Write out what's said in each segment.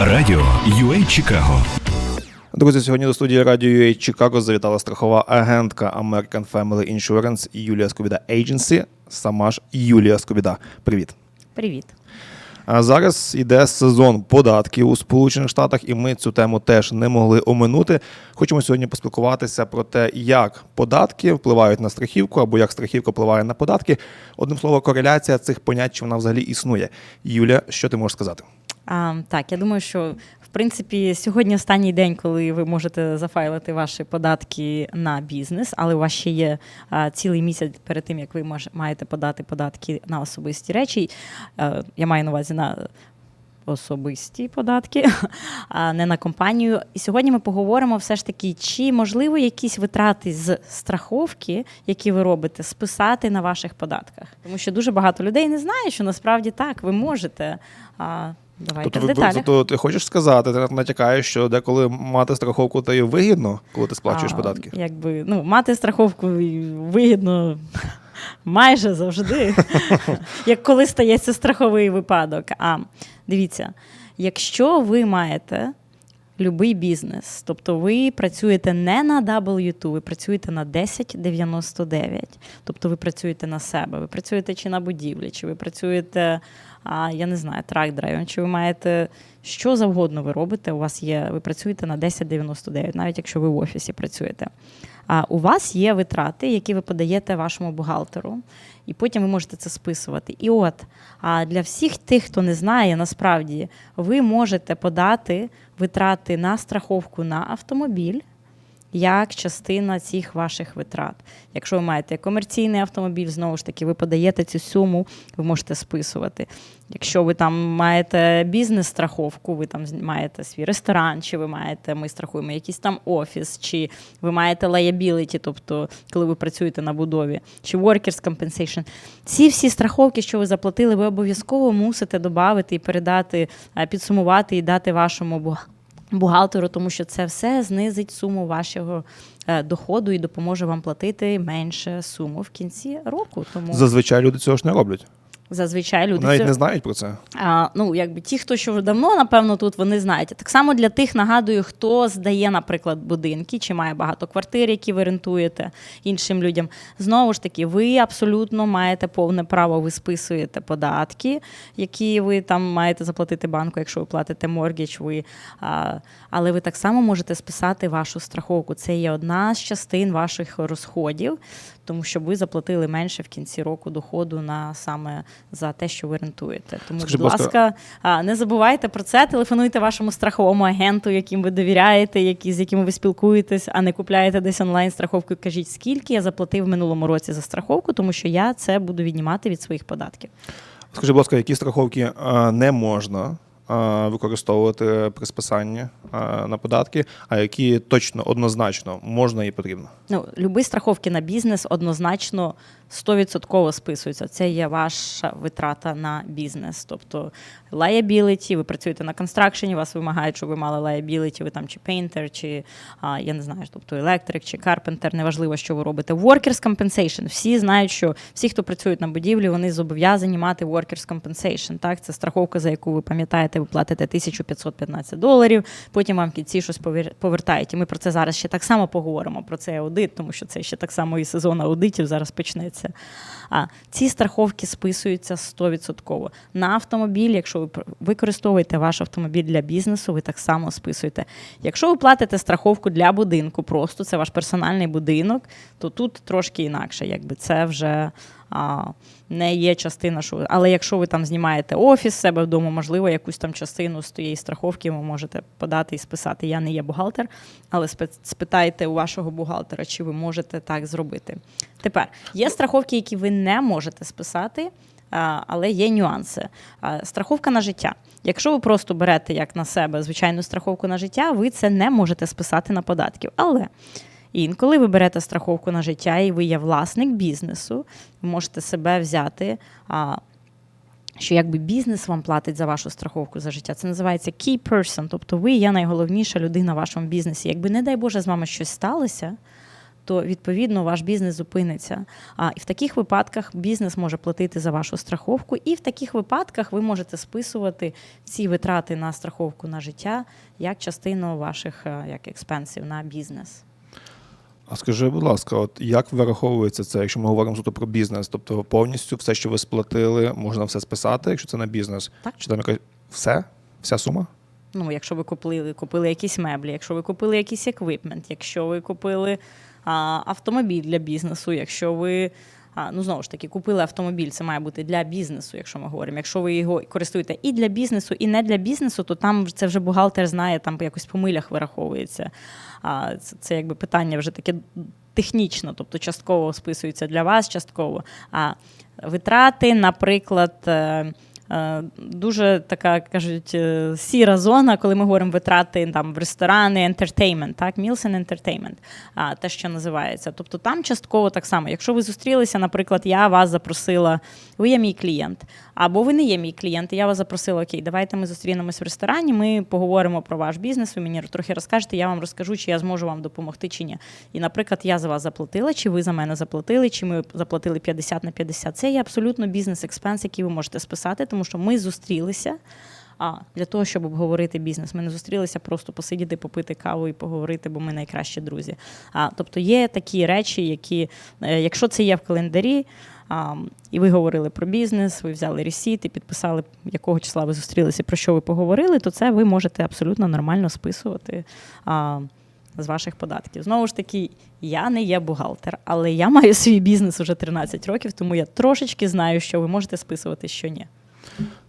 Радіо UA Чикаго. Друзі, сьогодні до студії радіо UA Чикаго завітала страхова агентка American Family Insurance Юлія Скобіда Agency, сама ж Юлія Скобіда. Привіт. Привіт. А зараз йде сезон податків у Сполучених Штатах, і ми цю тему теж не могли оминути. Хочемо сьогодні поспілкуватися про те, як податки впливають на страхівку або як страхівка впливає на податки. Одним словом, кореляція цих понять, чи вона взагалі існує. Юля, що ти можеш сказати? А, так, я думаю, що в принципі сьогодні останній день, коли ви можете зафайлити ваші податки на бізнес, але у вас ще є а, цілий місяць перед тим, як ви мож, маєте подати податки на особисті речі. А, я маю на увазі на особисті податки, а не на компанію. І сьогодні ми поговоримо все ж таки, чи можливо якісь витрати з страховки, які ви робите, списати на ваших податках. Тому що дуже багато людей не знає, що насправді так, ви можете. А, Давайте Тобто, в деталях. тобто ти хочеш сказати, ти натякаєш, що деколи мати страховку то є вигідно, коли ти сплачуєш А, податки? Якби ну, мати страховку вигідно майже завжди, як коли стається страховий випадок. А дивіться, якщо ви маєте будь-який бізнес, тобто ви працюєте не на W2, ви працюєте на 1099, тобто ви працюєте на себе, ви працюєте чи на будівлі, чи ви працюєте, а, я не знаю, трак-драйвом, чи ви маєте що завгодно ви робите, у вас є, ви працюєте на 1099, навіть якщо ви в офісі працюєте. А у вас є витрати, які ви подаєте вашому бухгалтеру, і потім ви можете це списувати. І от а для всіх тих, хто не знає, насправді ви можете подати витрати на страховку на автомобіль. Як частина цих ваших витрат. Якщо ви маєте комерційний автомобіль, знову ж таки, ви подаєте цю суму, ви можете списувати. Якщо ви там маєте бізнес-страховку, ви там маєте свій ресторан, чи ви маєте, ми страхуємо якийсь там офіс, чи ви маєте liability, тобто коли ви працюєте на будові, чи workers compensation. Ці всі страховки, що ви заплатили, ви обов'язково мусите додати і передати, е, підсумувати і дати вашому бухгалтеру тому що це все знизить суму вашого е, доходу і допоможе вам платити менше суму в кінці року. Тому Зазвичай люди цього ж не роблять. Зазвичай люди Навіть це- не знають про це. а, ну, якби ті, хто ще давно, напевно, тут вони знають. Так само для тих нагадую, хто здає, наприклад, будинки, чи має багато квартир, які ви рентуєте іншим людям. Знову ж таки, ви абсолютно маєте повне право, ви списуєте податки, які ви там маєте заплатити банку, якщо ви платите моргідж, ви, а, але ви так само можете списати вашу страховку. Це є одна з частин ваших розходів, тому що ви заплатили менше в кінці року доходу на саме за те, що ви рентуєте. Тому, Скажи, будь ласка, ласка, не забувайте про це. Телефонуйте вашому страховому агенту, яким ви довіряєте, які, з якими ви спілкуєтесь, а не купляєте десь онлайн страховку. і Кажіть, скільки я заплатив в минулому році за страховку, тому що я це буду віднімати від своїх податків. Скажи, будь ласка, які страховки не можна використовувати при списанні е, на податки, а які точно однозначно можна і потрібно? Ну, любі страховки на бізнес однозначно 100% списуються. Це є ваша витрата на бізнес. Тобто liability, ви працюєте на констракшені, вас вимагають, щоб ви мали liability, ви там чи painter, чи а, я не знаю, тобто електрик, чи карпентер, неважливо, що ви робите. Workers compensation. Всі знають, що всі, хто працюють на будівлі, вони зобов'язані мати workers compensation. Так, це страховка, за яку ви пам'ятаєте, ви платите 1515 доларів. Потім вам в кінці щось повертають. І ми про це зараз ще так само поговоримо. Про цей аудит, тому що це ще так само і сезон аудитів зараз почнеться. А ці страховки списуються 100%. На автомобіль, якщо ви використовуєте ваш автомобіль для бізнесу, ви так само списуєте. Якщо ви платите страховку для будинку, просто це ваш персональний будинок, то тут трошки інакше, якби це вже. А, не є частина, що але якщо ви там знімаєте офіс себе вдома, можливо, якусь там частину з тієї страховки ви можете подати і списати. Я не є бухгалтер, але спитайте у вашого бухгалтера, чи ви можете так зробити. Тепер є страховки, які ви не можете списати. Але є нюанси. Страховка на життя. Якщо ви просто берете як на себе звичайну страховку на життя, ви це не можете списати на податків. Але інколи ви берете страховку на життя і ви є власник бізнесу, ви можете себе взяти. А, що якби бізнес вам платить за вашу страховку за життя. Це називається key person, тобто ви є найголовніша людина в вашому бізнесі. Якби, не дай Боже, з вами щось сталося, то відповідно ваш бізнес зупиниться. А і в таких випадках бізнес може платити за вашу страховку, і в таких випадках ви можете списувати ці витрати на страховку на життя як частину ваших е, як експенсів на бізнес. А скажи, будь ласка, от як вираховується це, якщо ми говоримо суто про бізнес? Тобто повністю все, що ви сплатили, можна все списати, якщо це на бізнес? Так. Чи там якась все? Вся сума? Ну, якщо ви купили, купили якісь меблі, якщо ви купили якийсь еквіпмент, якщо ви купили а, автомобіль для бізнесу, якщо ви. А, ну, знову ж таки, купили автомобіль, це має бути для бізнесу, якщо ми говоримо. Якщо ви його користуєте і для бізнесу, і не для бізнесу, то там це вже бухгалтер знає, там якось по милях вираховується. А, це, це якби питання вже таке технічно, тобто частково списується для вас, частково. А витрати, наприклад. Е, Дуже така кажуть е, сіра зона, коли ми говоримо витрати там в ресторани, entertainment, так, meals and entertainment, а, те, що називається. Тобто там частково так само. Якщо ви зустрілися, наприклад, я вас запросила, ви є мій клієнт, або ви не є мій клієнт, і я вас запросила, окей, давайте ми зустрінемось в ресторані, ми поговоримо про ваш бізнес, ви мені трохи розкажете, я вам розкажу, чи я зможу вам допомогти, чи ні. І, наприклад, я за вас заплатила, чи ви за мене заплатили, чи ми заплатили 50 на 50. Це є абсолютно бізнес-експенс, який ви можете списати, тому що ми зустрілися. А для того, щоб обговорити бізнес, ми не зустрілися просто посидіти, попити каву і поговорити, бо ми найкращі друзі. А тобто є такі речі, які, е, якщо це є в календарі, а, і ви говорили про бізнес, ви взяли ресіт і підписали, якого числа ви зустрілися, про що ви поговорили, то це ви можете абсолютно нормально списувати. А, з ваших податків. Знову ж таки, я не є бухгалтер, але я маю свій бізнес уже 13 років, тому я трошечки знаю, що ви можете списувати, що ні.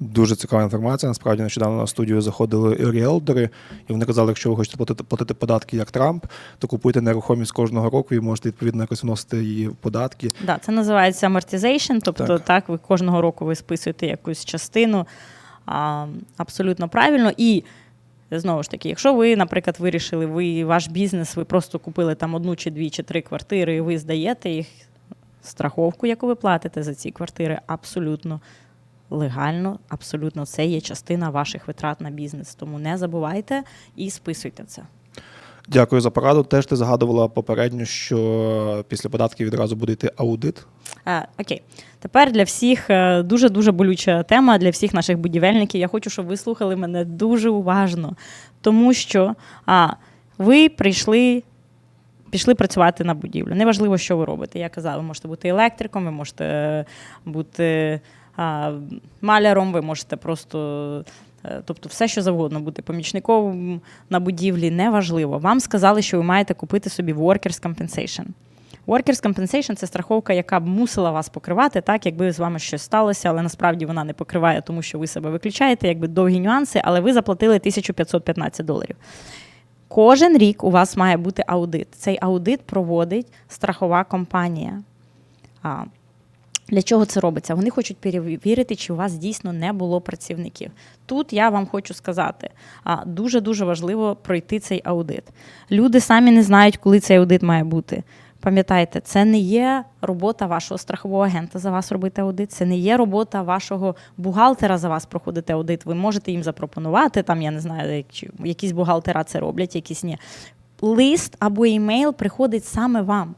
Дуже цікава інформація. Насправді нещодавно на студію заходили ріелтори, і вони казали, якщо ви хочете платити, платити податки як Трамп, то купуйте нерухомість кожного року і можете відповідно якось вносити її в податки. Да, це називається amortization, тобто Так. так. ви кожного року ви списуєте якусь частину а, абсолютно правильно. І знову ж таки, якщо ви, наприклад, вирішили, ви ваш бізнес, ви просто купили там одну чи дві чи три квартири, і ви здаєте їх страховку, яку ви платите за ці квартири, абсолютно легально, абсолютно це є частина ваших витрат на бізнес. Тому не забувайте і списуйте це. Дякую за пораду. Теж ти згадувала попередньо, що після податків відразу буде йти аудит. Е, окей, тепер для всіх дуже дуже болюча тема для всіх наших будівельників. Я хочу, щоб ви слухали мене дуже уважно, тому що а, ви прийшли. Пішли працювати на будівлю. Неважливо, що ви робите. Я казала, ви можете бути електриком, ви можете е, бути а, маляром, ви можете просто. е, Тобто все, що завгодно, бути помічником на будівлі, неважливо. Вам сказали, що ви маєте купити собі workers compensation. Workers compensation – це страховка, яка б мусила вас покривати, так, якби з вами щось сталося, але насправді вона не покриває, тому що ви себе виключаєте, якби довгі нюанси, але ви заплатили 1515 доларів. Кожен рік у вас має бути аудит. Цей аудит проводить страхова компанія. Для чого це робиться? Вони хочуть перевірити, чи у вас дійсно не було працівників. Тут я вам хочу сказати, дуже дуже важливо пройти цей аудит. Люди самі не знають, коли цей аудит має бути. Пам'ятайте, це не є робота вашого страхового агента за вас робити аудит, це не є робота вашого бухгалтера за вас проходити аудит. Ви можете їм запропонувати, там я не знаю, чи якісь бухгалтера це роблять, якісь ні. Лист або імейл приходить саме вам.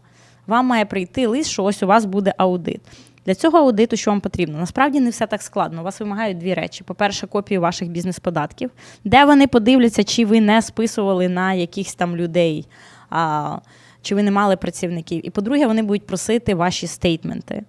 Вам має прийти лист, що ось у вас буде аудит. Для цього аудиту, що вам потрібно? Насправді не все так складно. У вас вимагають дві речі: по-перше, копію ваших бізнес-податків, де вони подивляться, чи ви не списували на якихось там людей, а, чи ви не мали працівників. І по-друге, вони будуть просити ваші стейтменти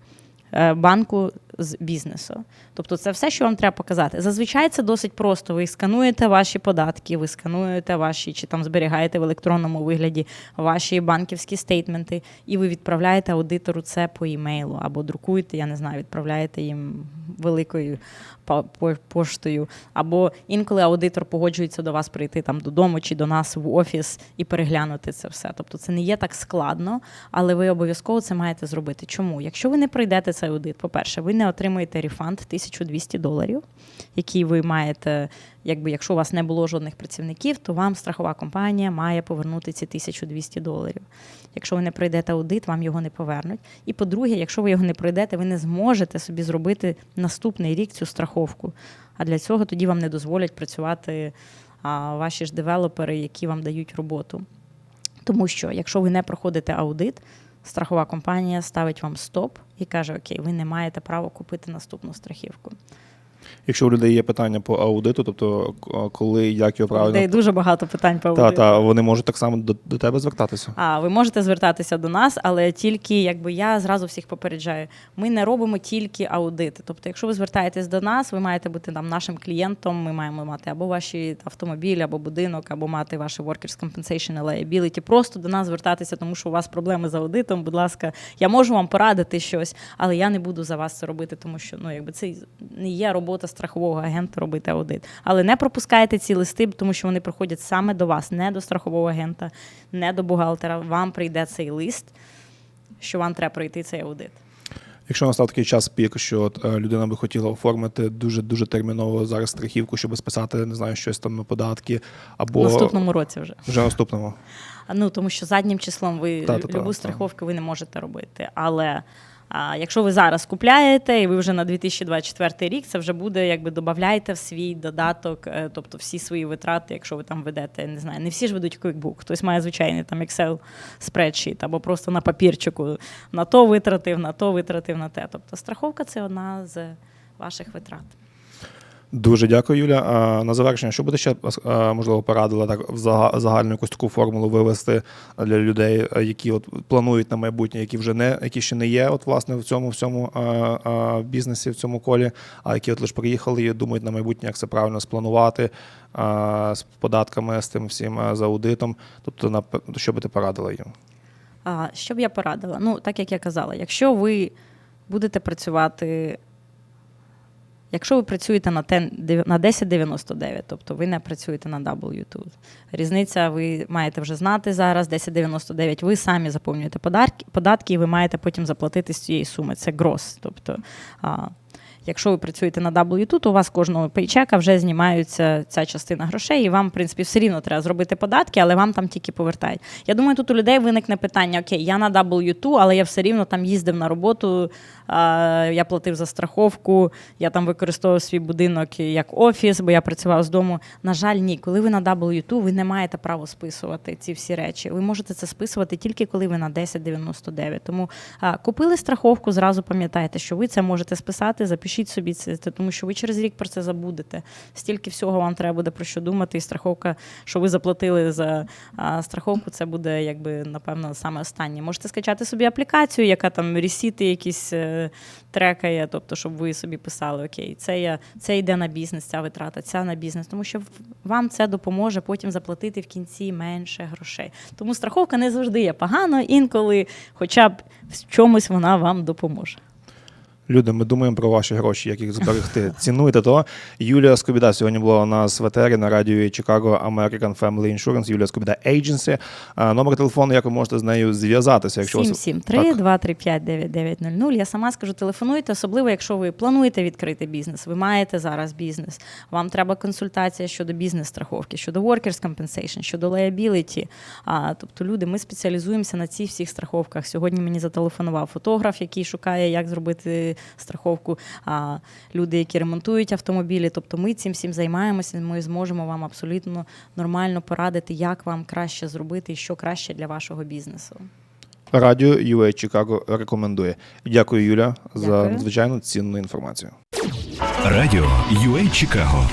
е, банку з бізнесу. Тобто, це все, що вам треба показати. Зазвичай це досить просто. Ви скануєте ваші податки, ви скануєте ваші чи там зберігаєте в електронному вигляді ваші банківські стейтменти, і ви відправляєте аудитору це по імейлу або друкуєте, я не знаю, відправляєте їм великою по- по- поштою. Або інколи аудитор погоджується до вас прийти там додому чи до нас в офіс і переглянути це все. Тобто це не є так складно, але ви обов'язково це маєте зробити. Чому? Якщо ви не пройдете цей аудит, по-перше, ви не отримуєте рефанд 1200 доларів, який ви маєте, якби якщо у вас не було жодних працівників, то вам страхова компанія має повернути ці 1200 доларів. Якщо ви не пройдете аудит, вам його не повернуть. І по-друге, якщо ви його не пройдете, ви не зможете собі зробити наступний рік цю страховку. А для цього тоді вам не дозволять працювати а, ваші ж девелопери, які вам дають роботу. Тому що якщо ви не проходите аудит, страхова компанія ставить вам стоп і каже: Окей, ви не маєте права купити наступну страхівку. Якщо у людей є питання по аудиту, тобто коли, як його У людей правильно. дуже багато питань по аудиту. та, вони можуть так само до, до тебе звертатися. А ви можете звертатися до нас, але тільки якби я зразу всіх попереджаю. Ми не робимо тільки аудити. Тобто, якщо ви звертаєтесь до нас, ви маєте бути там нашим клієнтом. Ми маємо мати або ваші автомобілі, або будинок, або мати ваші workers' compensation liability. Просто до нас звертатися, тому що у вас проблеми з аудитом. Будь ласка, я можу вам порадити щось, але я не буду за вас це робити, тому що ну якби це не є робота страхового агента робити аудит. Але не пропускайте ці листи, тому що вони приходять саме до вас, не до страхового агента, не до бухгалтера. Вам прийде цей лист, що вам треба пройти цей аудит. Якщо настав такий час пік, що от, е, людина би хотіла оформити дуже дуже терміново зараз страхівку, щоб списати, не знаю, щось там на податки, або В наступному році вже. вже наступному. Ну тому що заднім числом ви Та-та-та, любу та. страховку ви не можете робити. Але а, якщо ви зараз купляєте і ви вже на 2024 рік, це вже буде якби додавайте в свій додаток, е, тобто всі свої витрати, якщо ви там ведете, не знаю, не всі ж ведуть QuickBook, хтось має звичайний там Excel спредшіт або просто на папірчику на то витратив, на то витратив, на те. Тобто страховка це одна з ваших витрат. Дуже дякую, Юля. А, на завершення, що буде ще можливо порадила так в зага- загальну якусь таку формулу вивести для людей, які от планують на майбутнє, які вже не які ще не є, от власне в цьому всьому бізнесі, в цьому колі, а які от лише приїхали і думають на майбутнє, як це правильно спланувати е, з податками, з тим всім з аудитом. Тобто, на що би ти порадила їм? А, що б я порадила? Ну, так як я казала, якщо ви будете працювати, якщо ви працюєте на 10 на 1099, тобто ви не працюєте на W2, різниця ви маєте вже знати зараз, 1099, ви самі заповнюєте податки, податки і ви маєте потім заплатити з цієї суми. Це грос. Тобто, Якщо ви працюєте на W2, то у вас кожного пейчека вже знімаються ця частина грошей, і вам, в принципі, все рівно треба зробити податки, але вам там тільки повертають. Я думаю, тут у людей виникне питання: окей, я на W2, але я все рівно там їздив на роботу, я платив за страховку, я там використовував свій будинок як офіс, бо я працював з дому. На жаль, ні, коли ви на W2, ви не маєте права списувати ці всі речі. Ви можете це списувати тільки коли ви на 1099. Тому купили страховку, зразу пам'ятайте, що ви це можете списати, запишіть собі це, це, тому що ви через рік про це забудете. Стільки всього вам треба буде про що думати, і страховка, що ви заплатили за страховку, це буде якби напевно саме останнє. Можете скачати собі аплікацію, яка там ресіти якісь е, трекає, тобто, щоб ви собі писали, окей, це я це йде на бізнес, ця витрата, ця на бізнес, тому що вам це допоможе потім заплатити в кінці менше грошей. Тому страховка не завжди є погано, інколи, хоча б в чомусь вона вам допоможе. Люди, ми думаємо про ваші гроші, як їх зберегти. Цінуйте то. Юлія Скобіда сьогодні була у нас в етері на радіо Чикаго American Family Insurance. Юлія Скобіда Agency. А, Номер телефону, як ви можете з нею зв'язатися, якщо у вас- 773 Так. 235 9900. Я сама скажу, телефонуйте, особливо, якщо ви плануєте відкрити бізнес, ви маєте зараз бізнес. Вам треба консультація щодо бізнес-страховки, щодо workers' compensation, щодо liability. А, тобто, люди, ми спеціалізуємося на цих всіх страховках. Сьогодні мені зателефонував фотограф, який шукає, як зробити страховку. А, люди, які ремонтують автомобілі. Тобто, ми цим всім займаємося. Ми зможемо вам абсолютно нормально порадити, як вам краще зробити і що краще для вашого бізнесу. Радіо UA Чикаго рекомендує. Дякую, Юля, за надзвичайно цінну інформацію. Радіо UA Чикаго